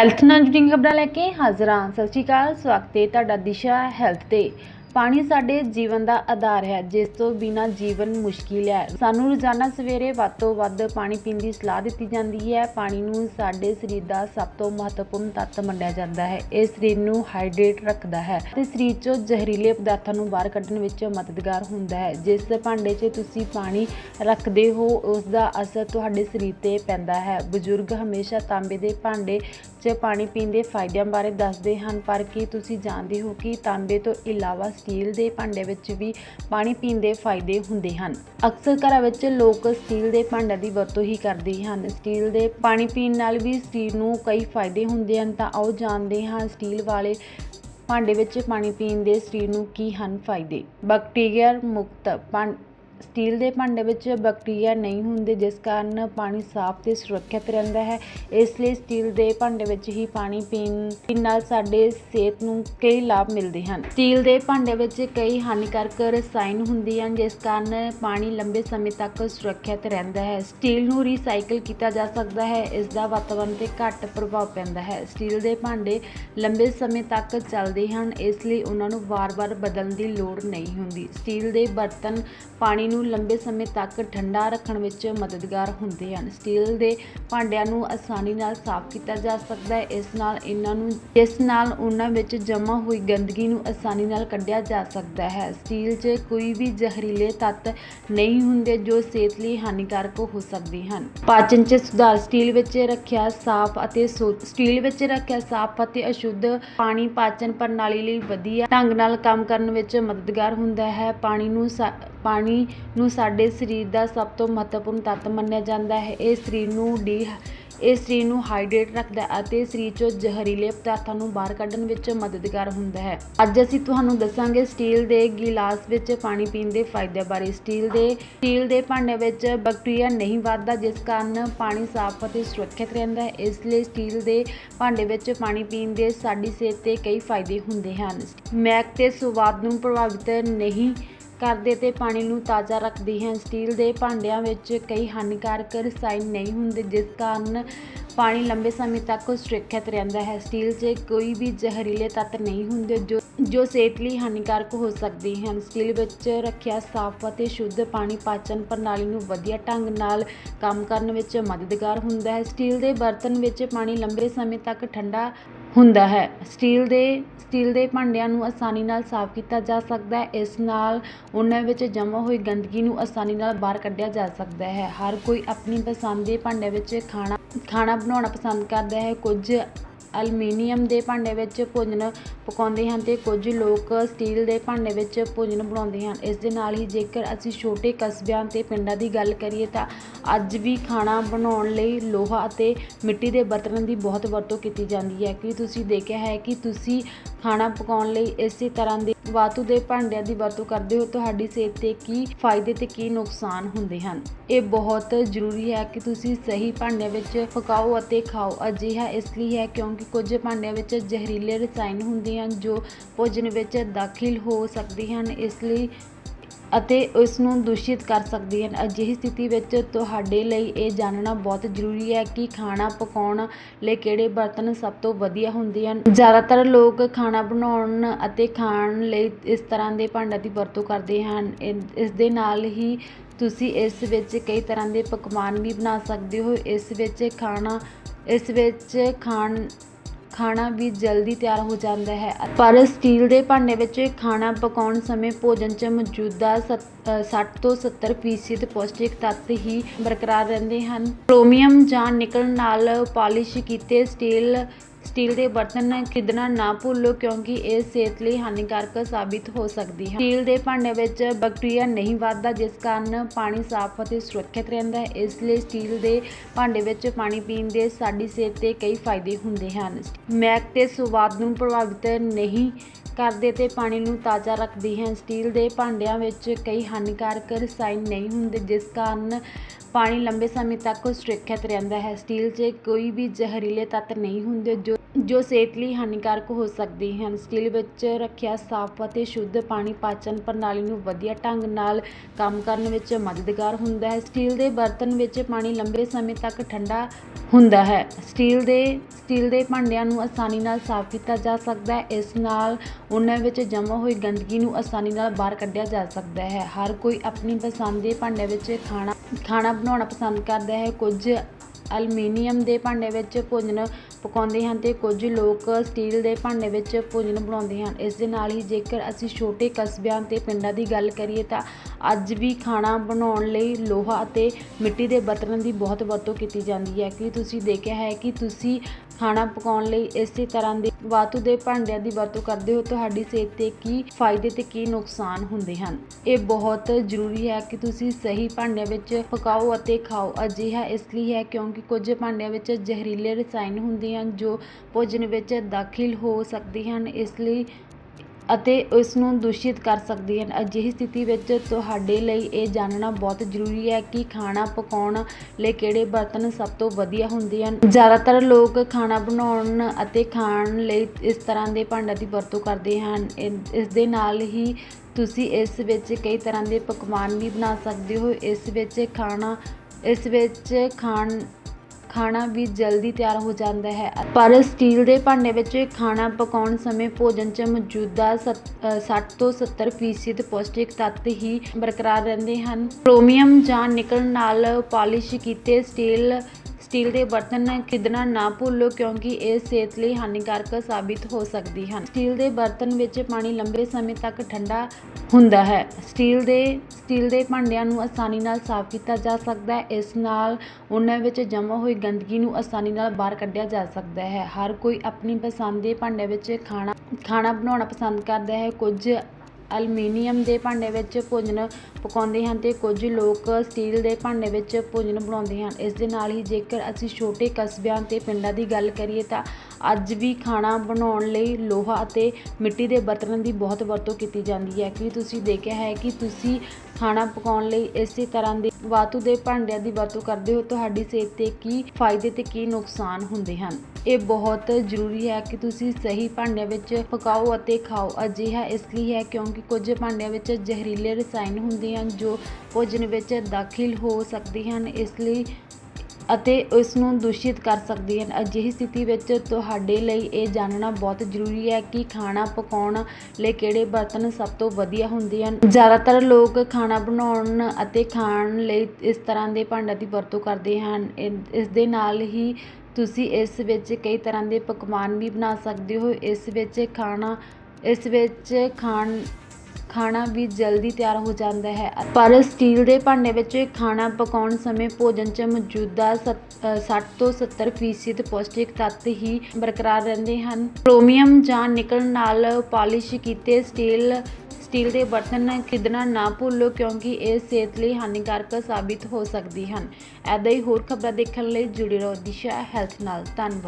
Health ਨਾਲ ਜੁੜੀਆਂ ਖਬਰਾਂ ਲੈ ਕੇ ਹਾਜ਼ਰ ਹਾਂ। ਸਤਿ ਸ਼੍ਰੀ ਅਕਾਲ, ਸਵਾਗਤ ਹੈ ਤੁਹਾਡਾ ਦਿਸ਼ਾ ਹੈਲਥ ਤੇ। ਪਾਣੀ ਸਾਡੇ ਜੀਵਨ ਦਾ ਆਧਾਰ ਹੈ, ਜਿਸ ਤੋਂ ਬਿਨਾਂ ਜੀਵਨ ਮੁਸ਼ਕਿਲ ਹੈ। ਸਾਨੂੰ ਰੋਜ਼ਾਨਾ ਸਵੇਰੇ ਵੱਧ ਤੋਂ ਵੱਧ ਪਾਣੀ ਪੀਣ ਦੀ ਸਲਾਹ ਦਿੱਤੀ ਜਾਂਦੀ ਹੈ। ਪਾਣੀ ਨੂੰ ਸਾਡੇ ਸਰੀਰ ਦਾ ਸਭ ਤੋਂ ਮਹੱਤਵਪੂਰਨ ਤੱਤ ਮੰਨਿਆ ਜਾਂਦਾ ਹੈ। ਇਹ ਸਰੀਰ ਨੂੰ ਹਾਈਡਰੇਟ ਰੱਖਦਾ ਹੈ ਤੇ ਸਰੀਰ ਚੋਂ ਜ਼ਹਿਰੀਲੇ ਪਦਾਰਥਾਂ ਨੂੰ ਬਾਹਰ ਕੱਢਣ ਵਿੱਚ ਮਦਦਗਾਰ ਹੁੰਦਾ ਹੈ। ਜਿਸ ਭਾਂਡੇ 'ਚ ਤੁਸੀਂ ਪਾਣੀ ਰੱਖਦੇ ਹੋ, ਉਸ ਦਾ ਅਸਰ ਤੁਹਾਡੇ ਸਰੀਰ ਤੇ ਪੈਂਦਾ ਹੈ। ਬਜ਼ੁਰਗ ਹਮੇਸ਼ਾ ਤਾਂਬੇ ਦੇ ਭਾਂਡੇ 'ਚ ਪਾਣੀ ਪੀਣ ਦੇ ਫਾਇਦਿਆਂ ਬਾਰੇ ਦੱਸਦੇ ਹਨ। ਪਰ ਕੀ ਤੁਸੀਂ ਜਾਣਦੇ ਹੋ ਕਿ ਤਾਂਬੇ ਤੋਂ ਇਲਾਵਾ ਸਟੀਲ ਦੇ ਭਾਂਡੇ ਵਿੱਚ ਵੀ ਪਾਣੀ ਪੀਣ ਦੇ ਫਾਇਦੇ ਹੁੰਦੇ ਹਨ? ਅਕਸਰ ਘਰਾਂ ਵਿੱਚ ਲੋਕ ਸਟੀਲ ਦੇ ਭਾਂਡਿਆਂ ਦੀ ਵਰਤੋਂ ਹੀ ਕਰਦੇ ਹਨ। ਸਟੀਲ ਦੇ ਪਾਣੀ ਪੀਣ ਨਾਲ ਵੀ ਸਰੀਰ ਨੂੰ ਕਈ ਫਾਇਦੇ ਹੁੰਦੇ ਹਨ। ਤਾਂ ਆਓ ਜਾਣਦੇ ਹਾਂ ਸਟੀਲ ਵਾਲੇ ਭਾਂਡੇ ਵਿੱਚ ਪਾਣੀ ਪੀਣ ਦੇ ਸਰੀਰ ਨੂੰ ਕੀ ਹਨ ਫਾਇਦੇ? ਬੈਕਟੀਰੀਆ ਮੁਕਤ ਭਾਂ- ਸਟੀਲ ਦੇ ਭਾਂਡੇ ਵਿੱਚ ਬੈਕਟੀਰੀਆ ਨਹੀਂ ਹੁੰਦੇ, ਜਿਸ ਕਾਰਨ ਪਾਣੀ ਸਾਫ਼ ਤੇ ਸੁਰੱਖਿਅਤ ਰਹਿੰਦਾ ਹੈ। ਇਸ ਲਈ ਸਟੀਲ ਦੇ ਭਾਂਡੇ ਵਿੱਚ ਹੀ ਪਾਣੀ ਪੀਣ ਪੀਣ ਨਾਲ ਸਾਡੇ ਸਿਹਤ ਨੂੰ ਕਈ ਲਾਭ ਮਿਲਦੇ ਹਨ। ਸਟੀਲ ਦੇ ਭਾਂਡੇ ਵਿੱਚ ਕਈ ਹਾਨੀਕਾਰਕ ਰਸਾਇਣ ਹੁੰਦੇ ਹਨ, ਜਿਸ ਕਾਰਨ ਪਾਣੀ ਲੰਬੇ ਸਮੇਂ ਤੱਕ ਸੁਰੱਖਿਅਤ ਰਹਿੰਦਾ ਹੈ। ਸਟੀਲ ਨੂੰ ਰੀਸਾਈਕਲ ਕੀਤਾ ਜਾ ਸਕਦਾ ਹੈ, ਇਸ ਦਾ ਵਾਤਾਵਰਣ ਤੇ ਘੱਟ ਪ੍ਰਭਾਵ ਪੈਂਦਾ ਹੈ। ਸਟੀਲ ਦੇ ਭਾਂਡੇ ਲੰਬੇ ਸਮੇਂ ਤੱਕ ਚੱਲਦੇ ਹਨ, ਇਸ ਲਈ ਉਹਨਾਂ ਨੂੰ ਵਾਰ-ਵਾਰ ਬਦਲਣ ਦੀ ਲੋੜ ਨਹੀਂ ਹੁੰਦੀ। ਸਟੀਲ ਦੇ ਬਰਤਨ ਪਾਣੀ ਨੂੰ ਲੰਬੇ ਸਮੇਂ ਤੱਕ ਠੰਡਾ ਰੱਖਣ ਵਿੱਚ ਮਦਦਗਾਰ ਹੁੰਦੇ ਹਨ। ਸਟੀਲ ਦੇ ਭਾਂਡਿਆਂ ਨੂੰ ਆਸਾਨੀ ਨਾਲ ਸਾਫ਼ ਕੀਤਾ ਜਾ ਸਕਦਾ ਹੈ। ਇਸ ਨਾਲ ਇਹਨਾਂ ਨੂੰ, ਇਸ ਨਾਲ ਉਹਨਾਂ ਵਿੱਚ ਜਮ੍ਹਾਂ ਹੋਈ ਗੰਦਗੀ ਨੂੰ ਆਸਾਨੀ ਨਾਲ ਕੱਢਿਆ ਜਾ ਸਕਦਾ ਹੈ। ਸਟੀਲ 'ਚ ਕੋਈ ਵੀ ਜ਼ਹਿਰੀਲੇ ਤੱਤ ਨਹੀਂ ਹੁੰਦੇ ਜੋ ਸਿਹਤ ਲਈ ਹਾਨੀਕਾਰਕ ਹੋ ਸਕਦੇ ਹਨ। ਪਾਚਨ 'ਚ ਸੁਧਾਰ, ਸਟੀਲ ਵਿੱਚ ਰੱਖਿਆ ਸਾਫ਼ ਅਤੇ ਸੁ- ਸਟੀਲ ਵਿੱਚ ਰੱਖਿਆ ਸਾਫ਼ ਅਤੇ ਅਸ਼ੁੱਧ ਪਾਣੀ ਪਾਚਨ ਪ੍ਰਣਾਲੀ ਲਈ ਵਧੀਆ ਢੰਗ ਨਾਲ ਕੰਮ ਕਰਨ ਵਿੱਚ ਮਦਦਗਾਰ ਹੁੰਦਾ ਹੈ। ਪਾਣੀ ਨੂੰ ਸਾ- ਪਾਣੀ ਨੂੰ ਸਾਡੇ ਸਰੀਰ ਦਾ ਸਭ ਤੋਂ ਮਹੱਤਵਪੂਰਨ ਤੱਤ ਮੰਨਿਆ ਜਾਂਦਾ ਹੈ। ਇਹ ਸਰੀਰ ਨੂੰ ਡੀ ਇਹ ਸਰੀਰ ਨੂੰ ਹਾਈਡਰੇਟ ਰੱਖਦਾ ਹੈ ਅਤੇ ਸਰੀਰ ਚੋਂ ਜ਼ਹਿਰੀਲੇ ਪਦਾਰਥਾਂ ਨੂੰ ਬਾਹਰ ਕੱਢਣ ਵਿੱਚ ਮਦਦਗਾਰ ਹੁੰਦਾ ਹੈ। ਅੱਜ ਅਸੀਂ ਤੁਹਾਨੂੰ ਦੱਸਾਂਗੇ ਸਟੀਲ ਦੇ ਗਿਲਾਸ ਵਿੱਚ ਪਾਣੀ ਪੀਣ ਦੇ ਫਾਇਦੇ ਬਾਰੇ। ਸਟੀਲ ਦੇ ਸਟੀਲ ਦੇ ਭਾਂਡੇ ਵਿੱਚ ਬੈਕਟੀਰੀਆ ਨਹੀਂ ਵੱਧਦਾ, ਜਿਸ ਕਾਰਨ ਪਾਣੀ ਸਾਫ਼ ਅਤੇ ਸੁਰੱਖਿਅਤ ਰਹਿੰਦਾ ਹੈ। ਇਸ ਲਈ ਸਟੀਲ ਦੇ ਭਾਂਡੇ ਵਿੱਚ ਪਾਣੀ ਪੀਣ ਦੇ ਸਾਡੀ ਸਿਹਤ ਤੇ ਕਈ ਫਾਇਦੇ ਹੁੰਦੇ ਹਨ। ਮੈਕ ਤੇ ਸਵਾਦ ਨੂੰ ਪ੍ਰਭਾਵਿਤ ਨਹੀਂ ਕਰਦੇ ਤੇ ਪਾਣੀ ਨੂੰ ਤਾਜ਼ਾ ਰੱਖਦੀ ਹੈ। ਸਟੀਲ ਦੇ ਭਾਂਡਿਆਂ ਵਿੱਚ ਕਈ ਹਾਨੀਕਾਰਕ ਰਸਾਇਣ ਨਹੀਂ ਹੁੰਦੇ, ਜਿਸ ਕਾਰਨ ਪਾਣੀ ਲੰਬੇ ਸਮੇਂ ਤੱਕ ਸੁਰੱਖਿਅਤ ਰਹਿੰਦਾ ਹੈ। ਸਟੀਲ 'ਚ ਕੋਈ ਵੀ ਜ਼ਹਿਰੀਲੇ ਤੱਤ ਨਹੀਂ ਹੁੰਦੇ, ਜੋ ਜੋ ਸਿਹਤ ਲਈ ਹਾਨੀਕਾਰਕ ਹੋ ਸਕਦੇ ਹਨ। ਸਟੀਲ ਵਿੱਚ ਰੱਖਿਆ ਸਾਫ਼ ਅਤੇ ਸ਼ੁੱਧ ਪਾਣੀ ਪਾਚਨ ਪ੍ਰਣਾਲੀ ਨੂੰ ਵਧੀਆ ਢੰਗ ਨਾਲ ਕੰਮ ਕਰਨ ਵਿੱਚ ਮਦਦਗਾਰ ਹੁੰਦਾ ਹੈ। ਸਟੀਲ ਦੇ ਬਰਤਨ ਵਿੱਚ ਪਾਣੀ ਲੰਬੇ ਸਮੇਂ ਤੱਕ ਠੰਡਾ ਹੁੰਦਾ ਹੈ। ਸਟੀਲ ਦੇ ਸਟੀਲ ਦੇ ਭਾਂਡਿਆਂ ਨੂੰ ਆਸਾਨੀ ਨਾਲ ਸਾਫ਼ ਕੀਤਾ ਜਾ ਸਕਦਾ ਇਸ ਨਾਲ ਉਹਨਾਂ ਵਿੱਚ ਜਮ੍ਹਾਂ ਹੋਈ ਗੰਦਗੀ ਨੂੰ ਆਸਾਨੀ ਨਾਲ ਬਾਹਰ ਕੱਢਿਆ ਜਾ ਸਕਦਾ ਹੈ। ਹਰ ਕੋਈ ਆਪਣੀ ਪਸੰਦ ਦੇ ਭਾਂਡੇ ਵਿੱਚ ਖਾਣਾ ਖਾਣਾ ਬਣਾਉਣਾ ਪਸੰਦ ਕਰਦਾ ਹੈ। ਕੁਝ ਅਲਮੀਨੀਅਮ ਦੇ ਭਾਂਡੇ ਵਿੱਚ ਭੋਜਨ ਪਕਾਉਂਦੇ ਹਨ ਤੇ ਕੁਝ ਲੋਕ ਸਟੀਲ ਦੇ ਭਾਂਡੇ ਵਿੱਚ ਭੋਜਨ ਬਣਾਉਂਦੇ ਹਨ। ਇਸ ਦੇ ਨਾਲ ਹੀ ਜੇਕਰ ਅਸੀਂ ਛੋਟੇ ਕਸਬਿਆਂ ਤੇ ਪਿੰਡਾਂ ਦੀ ਗੱਲ ਕਰੀਏ ਤਾਂ ਅੱਜ ਵੀ ਖਾਣਾ ਬਣਾਉਣ ਲਈ ਲੋਹਾ ਅਤੇ ਮਿੱਟੀ ਦੇ ਬਰਤਨਾਂ ਦੀ ਬਹੁਤ ਵਰਤੋਂ ਕੀਤੀ ਜਾਂਦੀ ਹੈ। ਕਿ ਤੁਸੀਂ ਦੇਖਿਆ ਹੈ ਕਿ ਤੁਸੀਂ ਖਾਣਾ ਪਕਾਉਣ ਲਈ ਇਸੇ ਤਰ੍ਹਾਂ ਦੇ ਵਾਧੂ ਦੇ ਭਾਂਡਿਆਂ ਦੀ ਵਰਤੋਂ ਕਰਦੇ ਹੋ, ਤੁਹਾਡੀ ਸਿਹਤ ਤੇ ਕੀ ਫਾਇਦੇ ਤੇ ਕੀ ਨੁਕਸਾਨ ਹੁੰਦੇ ਹਨ? ਇਹ ਬਹੁਤ ਜ਼ਰੂਰੀ ਹੈ ਕਿ ਤੁਸੀਂ ਸਹੀ ਭਾਂਡਿਆਂ ਵਿੱਚ ਪਕਾਓ ਅਤੇ ਖਾਓ। ਅਜਿਹਾ ਇਸ ਲਈ ਹੈ ਕਿਉਂਕਿ ਕੁਝ ਭਾਂਡਿਆਂ ਵਿੱਚ ਜ਼ਹਿਰੀਲੇ ਰਸਾਇਣ ਹੁੰਦੇ ਹਨ ਜੋ ਭੋਜਨ ਵਿੱਚ ਦਾਖਲ ਹੋ ਸਕਦੇ ਹਨ। ਇਸ ਲਈ ਅਤੇ ਇਸ ਨੂੰ ਦੂਸ਼ਿਤ ਕਰ ਸਕਦੀ ਹਨ। ਅਜਿਹੀ ਸਥਿਤੀ ਵਿੱਚ ਤੁਹਾਡੇ ਲਈ ਇਹ ਜਾਣਨਾ ਬਹੁਤ ਜ਼ਰੂਰੀ ਹੈ ਕਿ ਖਾਣਾ ਪਕਾਉਣ ਲਈ ਕਿਹੜੇ ਬਰਤਨ ਸਭ ਤੋਂ ਵਧੀਆ ਹੁੰਦੇ ਹਨ। ਜ਼ਿਆਦਾਤਰ ਲੋਕ ਖਾਣਾ ਬਣਾਉਣ ਅਤੇ ਖਾਣ ਲਈ ਇਸ ਤਰ੍ਹਾਂ ਦੇ ਭਾਂਡਿਆਂ ਦੀ ਵਰਤੋਂ ਕਰਦੇ ਹਨ। ਇ- ਇਸ ਦੇ ਨਾਲ ਹੀ ਤੁਸੀਂ ਇਸ ਵਿੱਚ ਕਈ ਤਰ੍ਹਾਂ ਦੇ ਪਕਵਾਨ ਵੀ ਬਣਾ ਸਕਦੇ ਹੋ। ਇਸ ਵਿੱਚ ਖਾਣਾ, ਇਸ ਵਿੱਚ ਖਾਣ ਖਾਣਾ ਵੀ ਜਲਦੀ ਤਿਆਰ ਹੋ ਜਾਂਦਾ ਹੈ। ਪਰ ਸਟੀਲ ਦੇ ਭਾਂਡੇ ਵਿੱਚ ਖਾਣਾ ਪਕਾਉਣ ਸਮੇਂ ਭੋਜਨ 'ਚ ਮੌਜੂਦਾ ਸੱਤ- 60 ਤੋਂ 70 ਫੀਸਦ ਪੌਸ਼ਟਿਕ ਤੱਤ ਹੀ ਬਰਕਰਾਰ ਰਹਿੰਦੇ ਹਨ। ਕ੍ਰੋਮੀਅਮ ਜਾਂ ਨਿਕਲ ਨਾਲ ਪਾਲਿਸ਼ ਕੀਤੇ ਸਟੀਲ ਸਟੀਲ ਦੇ ਬਰਤਨ ਖਰੀਦਣਾ ਨਾ ਭੁੱਲੋ ਕਿਉਂਕਿ ਇਹ ਸਿਹਤ ਲਈ ਹਾਨੀਕਾਰਕ ਸਾਬਿਤ ਹੋ ਸਕਦੀ ਹੈ। ਸਟੀਲ ਦੇ ਭਾਂਡੇ ਵਿੱਚ ਬੈਕਟੀਰੀਆ ਨਹੀਂ ਵੱਧਦਾ, ਜਿਸ ਕਾਰਨ ਪਾਣੀ ਸਾਫ਼ ਅਤੇ ਸੁਰੱਖਿਅਤ ਰਹਿੰਦਾ ਹੈ। ਇਸ ਲਈ ਸਟੀਲ ਦੇ ਭਾਂਡੇ ਵਿੱਚ ਪਾਣੀ ਪੀਣ ਦੇ ਸਾਡੀ ਸਿਹਤ ਤੇ ਕਈ ਫਾਇਦੇ ਹੁੰਦੇ ਹਨ। ਮਹਿਕ ਤੇ ਸਵਾਦ ਨੂੰ ਪ੍ਰਭਾਵਿਤ ਨਹੀਂ ਕਰਦੇ ਤੇ ਪਾਣੀ ਨੂੰ ਤਾਜ਼ਾ ਰੱਖਦੇ ਹਨ ਸਟੀਲ ਦੇ ਭਾਂਡਿਆਂ ਵਿੱਚ ਕਈ ਹਾਨੀਕਾਰਕ ਰਸਾਇਣ ਨਹੀਂ ਹੁੰਦੇ, ਜਿਸ ਕਾਰਨ ਪਾਣੀ ਲੰਬੇ ਸਮੇਂ ਤੱਕ ਸੁਰੱਖਿਅਤ ਰਹਿੰਦਾ ਹੈ। ਸਟੀਲ 'ਚ ਕੋਈ ਵੀ ਜ਼ਹਿਰੀਲੇ ਤੱਤ ਨਹੀਂ ਹੁੰਦੇ ਜੋ ਸਿਹਤ ਲਈ ਹਾਨੀਕਾਰਕ ਹੋ ਸਕਦੇ ਹਨ। ਸਟੀਲ ਵਿੱਚ ਰੱਖਿਆ ਸਾਫ਼ ਅਤੇ ਸ਼ੁੱਧ ਪਾਣੀ ਪਾਚਨ ਪ੍ਰਣਾਲੀ ਨੂੰ ਵਧੀਆ ਢੰਗ ਨਾਲ ਕੰਮ ਕਰਨ ਵਿੱਚ ਮਦਦਗਾਰ ਹੁੰਦਾ ਹੈ। ਸਟੀਲ ਦੇ ਬਰਤਨ ਵਿੱਚ ਪਾਣੀ ਲੰਬੇ ਸਮੇਂ ਤੱਕ ਠੰਡਾ ਹੁੰਦਾ ਹੈ। ਸਟੀਲ ਦੇ ਸਟੀਲ ਦੇ ਭਾਂਡਿਆਂ ਨੂੰ ਆਸਾਨੀ ਨਾਲ ਸਾਫ਼ ਕੀਤਾ ਜਾ ਸਕਦਾ ਹੈ। ਇਸ ਨਾਲ ਉਹਨਾਂ ਵਿੱਚ ਜਮ੍ਹਾਂ ਹੋਈ ਗੰਦਗੀ ਨੂੰ ਆਸਾਨੀ ਨਾਲ ਬਾਹਰ ਕੱਢਿਆ ਜਾ ਸਕਦਾ ਹੈ। ਹਰ ਕੋਈ ਆਪਣੀ ਪਸੰਦ ਦੇ ਭਾਂਡੇ ਵਿੱਚ ਖਾਣਾ ਖਾਣਾ ਬਣਾਉਣਾ ਪਸੰਦ ਕਰਦਾ ਹੈ। ਕੁਝ ਅਲਮੀਨੀਅਮ ਦੇ ਭਾਂਡੇ ਵਿੱਚ ਭੋਜਨ ਪਕਾਉਂਦੇ ਹਨ ਤੇ ਕੁਝ ਲੋਕ ਸਟੀਲ ਦੇ ਭਾਂਡੇ ਵਿੱਚ ਭੋਜਨ ਬਣਾਉਂਦੇ ਹਨ। ਇਸ ਦੇ ਨਾਲ ਹੀ ਜੇਕਰ ਅਸੀਂ ਛੋਟੇ ਕਸਬਿਆਂ ਤੇ ਪਿੰਡਾਂ ਦੀ ਗੱਲ ਕਰੀਏ ਤਾਂ ਅੱਜ ਵੀ ਖਾਣਾ ਬਣਾਉਣ ਲਈ ਲੋਹਾ ਅਤੇ ਮਿੱਟੀ ਦੇ ਬਰਤਨਾਂ ਦੀ ਬਹੁਤ ਵਰਤੋਂ ਕੀਤੀ ਜਾਂਦੀ ਹੈ। ਕਿ ਤੁਸੀਂ ਦੇਖਿਆ ਹੈ ਕਿ ਤੁਸੀਂ ਖਾਣਾ ਪਕਾਉਣ ਲਈ ਇਸੇ ਤਰ੍ਹਾਂ ਦੇ ਵਾਧੂ ਦੇ ਭਾਂਡਿਆਂ ਦੀ ਵਰਤੋਂ ਕਰਦੇ ਹੋ? ਤੁਹਾਡੀ ਸਿਹਤ ਤੇ ਕੀ ਫਾਇਦੇ ਤੇ ਕੀ ਨੁਕਸਾਨ ਹੁੰਦੇ ਹਨ? ਇਹ ਬਹੁਤ ਜ਼ਰੂਰੀ ਹੈ ਕਿ ਤੁਸੀਂ ਸਹੀ ਭਾਂਡਿਆਂ ਵਿੱਚ ਪਕਾਓ ਅਤੇ ਖਾਓ। ਅਜਿਹਾ ਇਸ ਲਈ ਹੈ ਕਿਉਂਕਿ ਕੁਝ ਭਾਂਡਿਆਂ ਵਿੱਚ ਜ਼ਹਿਰੀਲੇ ਰਸਾਇਣ ਹੁੰਦੇ ਹਨ ਜੋ ਭੋਜਨ ਵਿੱਚ ਦਾਖਲ ਹੋ ਸਕਦੇ ਹਨ। ਇਸ ਲਈ ਅਤੇ ਇਸ ਨੂੰ ਦੂਸ਼ਿਤ ਕਰ ਸਕਦੇ ਹਨ। ਅਜਿਹੀ ਸਥਿਤੀ ਵਿੱਚ ਤੁਹਾਡੇ ਲਈ ਇਹ ਜਾਣਨਾ ਬਹੁਤ ਜ਼ਰੂਰੀ ਹੈ ਕਿ ਖਾਣਾ ਪਕਾਉਣ ਲਈ ਕਿਹੜੇ ਬਰਤਨ ਸਭ ਤੋਂ ਵਧੀਆ ਹੁੰਦੇ ਹਨ। ਜ਼ਿਆਦਾਤਰ ਲੋਕ ਖਾਣਾ ਬਣਾਉਣ ਅਤੇ ਖਾਣ ਲਈ ਇਸ ਤਰ੍ਹਾਂ ਦੇ ਭਾਂਡਿਆਂ ਦੀ ਵਰਤੋਂ ਕਰਦੇ ਹਨ। ਇ- ਇਸ ਦੇ ਨਾਲ ਹੀ ਤੁਸੀਂ ਇਸ ਵਿੱਚ ਕਈ ਤਰ੍ਹਾਂ ਦੇ ਪਕਵਾਨ ਵੀ ਬਣਾ ਸਕਦੇ ਹੋ। ਇਸ ਵਿੱਚ ਖਾਣਾ, ਇਸ ਵਿੱਚ ਖਾਣ ਖਾਣਾ ਵੀ ਜਲਦੀ ਤਿਆਰ ਹੋ ਜਾਂਦਾ ਹੈ। ਪਰ ਸਟੀਲ ਦੇ ਭਾਂਡੇ ਵਿੱਚ ਖਾਣਾ ਪਕਾਉਣ ਸਮੇਂ ਭੋਜਨ 'ਚ ਮੌਜੂਦਾ ਸੱਤ- ਅ, 60 ਤੋਂ 70 ਫੀਸਦ ਪੌਸ਼ਟਿਕ ਤੱਤ ਹੀ ਬਰਕਰਾਰ ਰਹਿੰਦੇ ਹਨ। ਕ੍ਰੋਮੀਅਮ ਜਾਂ ਨਿਕਲ ਨਾਲ ਪਾਲਿਸ਼ ਕੀਤੇ ਸਟੀਲ ਸਟੀਲ ਦੇ ਬਰਤਨ ਖਿਦਣਾ ਨਾ ਭੁੱਲੋ ਕਿਉਂਕਿ ਇਹ ਸਿਹਤ ਲਈ ਹਾਨੀਕਾਰਕ ਸਾਬਿਤ ਹੋ ਸਕਦੀ ਹਨ। ਸਟੀਲ ਦੇ ਬਰਤਨ ਵਿੱਚ ਪਾਣੀ ਲੰਬੇ ਸਮੇਂ ਤੱਕ ਠੰਡਾ ਹੁੰਦਾ ਹੈ। ਸਟੀਲ ਦੇ ਸਟੀਲ ਦੇ ਭਾਂਡਿਆਂ ਨੂੰ ਆਸਾਨੀ ਨਾਲ ਸਾਫ਼ ਕੀਤਾ ਜਾ ਸਕਦਾ ਹੈ। ਇਸ ਨਾਲ ਉਹਨਾਂ ਵਿੱਚ ਜਮ੍ਹਾਂ ਹੋਈ ਗੰਦਗੀ ਨੂੰ ਆਸਾਨੀ ਨਾਲ ਬਾਹਰ ਕੱਢਿਆ ਜਾ ਸਕਦਾ ਹੈ। ਹਰ ਕੋਈ ਆਪਣੀ ਪਸੰਦ ਦੇ ਭਾਂਡੇ ਵਿੱਚ ਖਾਣਾ ਖਾਣਾ ਬਣਾਉਣਾ ਪਸੰਦ ਕਰਦਾ ਹੈ। ਕੁਝ ਅਲਮੀਨੀਅਮ ਦੇ ਭਾਂਡੇ ਵਿੱਚ ਭੋਜਨ ਪਕਾਉਂਦੇ ਹਨ ਤੇ ਕੁਝ ਲੋਕ ਸਟੀਲ ਦੇ ਭਾਂਡੇ ਵਿੱਚ ਭੋਜਨ ਬਣਾਉਂਦੇ ਹਨ। ਇਸ ਦੇ ਨਾਲ ਹੀ ਜੇਕਰ ਅਸੀਂ ਛੋਟੇ ਕਸਬਿਆਂ ਤੇ ਪਿੰਡਾਂ ਦੀ ਗੱਲ ਕਰੀਏ ਤਾਂ ਅੱਜ ਵੀ ਖਾਣਾ ਬਣਾਉਣ ਲਈ ਲੋਹਾ ਅਤੇ ਮਿੱਟੀ ਦੇ ਬਰਤਨਾਂ ਦੀ ਬਹੁਤ ਵਰਤੋਂ ਕੀਤੀ ਜਾਂਦੀ ਹੈ। ਕਿ ਤੁਸੀਂ ਦੇਖਿਆ ਹੈ ਕਿ ਤੁਸੀਂ ਖਾਣਾ ਪਕਾਉਣ ਲਈ ਇਸੇ ਤਰ੍ਹਾਂ ਦੇ ਵਾਧੂ ਦੇ ਭਾਂਡਿਆਂ ਦੀ ਵਰਤੋਂ ਕਰਦੇ ਹੋ? ਤੁਹਾਡੀ ਸਿਹਤ ਤੇ ਕੀ ਫਾਇਦੇ ਤੇ ਕੀ ਨੁਕਸਾਨ ਹੁੰਦੇ ਹਨ? ਇਹ ਬਹੁਤ ਜ਼ਰੂਰੀ ਹੈ ਕਿ ਤੁਸੀਂ ਸਹੀ ਭਾਂਡਿਆਂ ਵਿੱਚ ਪਕਾਓ ਅਤੇ ਖਾਓ। ਅਜਿਹਾ ਇਸ ਲਈ ਹੈ ਕਿਉਂਕਿ ਕੁਝ ਭਾਂਡਿਆਂ ਵਿੱਚ ਜ਼ਹਿਰੀਲੇ ਰਸਾਇਣ ਹੁੰਦੇ ਹਨ ਜੋ ਭੋਜਨ ਵਿੱਚ ਦਾਖਲ ਹੋ ਸਕਦੇ ਹਨ, ਇਸ ਲਈ ਅਤੇ ਇਸ ਨੂੰ ਦੂਸ਼ਿਤ ਕਰ ਸਕਦੇ ਹਨ। ਅਜਿਹੀ ਸਥਿਤੀ ਵਿੱਚ ਤੁਹਾਡੇ ਲਈ ਇਹ ਜਾਣਨਾ ਬਹੁਤ ਜ਼ਰੂਰੀ ਹੈ ਕਿ ਖਾਣਾ ਪਕਾਉਣ ਲਈ ਕਿਹੜੇ ਬਰਤਨ ਸਭ ਤੋਂ ਵਧੀਆ ਹੁੰਦੇ ਹਨ। ਜ਼ਿਆਦਾਤਰ ਲੋਕ ਖਾਣਾ ਬਣਾਉਣ ਅਤੇ ਖਾਣ ਲਈ ਇਸ ਤਰ੍ਹਾਂ ਦੇ ਭਾਂਡਿਆਂ ਦੀ ਵਰਤੋਂ ਕਰਦੇ ਹਨ। ਇ- ਇਸ ਦੇ ਨਾਲ ਹੀ ਤੁਸੀਂ ਇਸ ਵਿੱਚ ਕਈ ਤਰ੍ਹਾਂ ਦੇ ਪਕਵਾਨ ਵੀ ਬਣਾ ਸਕਦੇ ਹੋ। ਇਸ ਵਿੱਚ ਖਾਣਾ, ਇਸ ਵਿੱਚ ਖਾਣ ਖਾਣਾ ਵੀ ਜਲਦੀ ਤਿਆਰ ਹੋ ਜਾਂਦਾ ਹੈ। ਪਰ ਸਟੀਲ ਦੇ ਭਾਂਡੇ ਵਿੱਚ ਖਾਣਾ ਪਕਾਉਣ ਸਮੇਂ ਭੋਜਨ 'ਚ ਮੌਜੂਦਾ ਸੱਤ- ਅ, 60 ਤੋਂ 70 ਫੀਸਦ ਪੌਸ਼ਟਿਕ ਤੱਤ ਹੀ ਬਰਕਰਾਰ ਰਹਿੰਦੇ ਹਨ। ਕ੍ਰੋਮੀਅਮ ਜਾਂ ਨਿਕਲ ਨਾਲ ਪਾਲਿਸ਼ ਕੀਤੇ ਸਟੀਲ ਸਟੀਲ ਦੇ ਬਰਤਨ ਖਰੀਦਣਾ ਨਾ ਭੁੱਲੋ ਕਿਉਂਕਿ ਇਹ ਸਿਹਤ ਲਈ ਹਾਨੀਕਾਰਕ ਸਾਬਿਤ ਹੋ ਸਕਦੀ ਹਨ। ਐਦਾਂ ਹੀ ਹੋਰ ਖਬਰਾਂ ਦੇਖਣ ਲਈ ਜੁੜੇ ਰਹੋ ਦਿਸ਼ਾ ਹੈਲਥ ਨਾਲ। ਧੰਨਵਾਦ।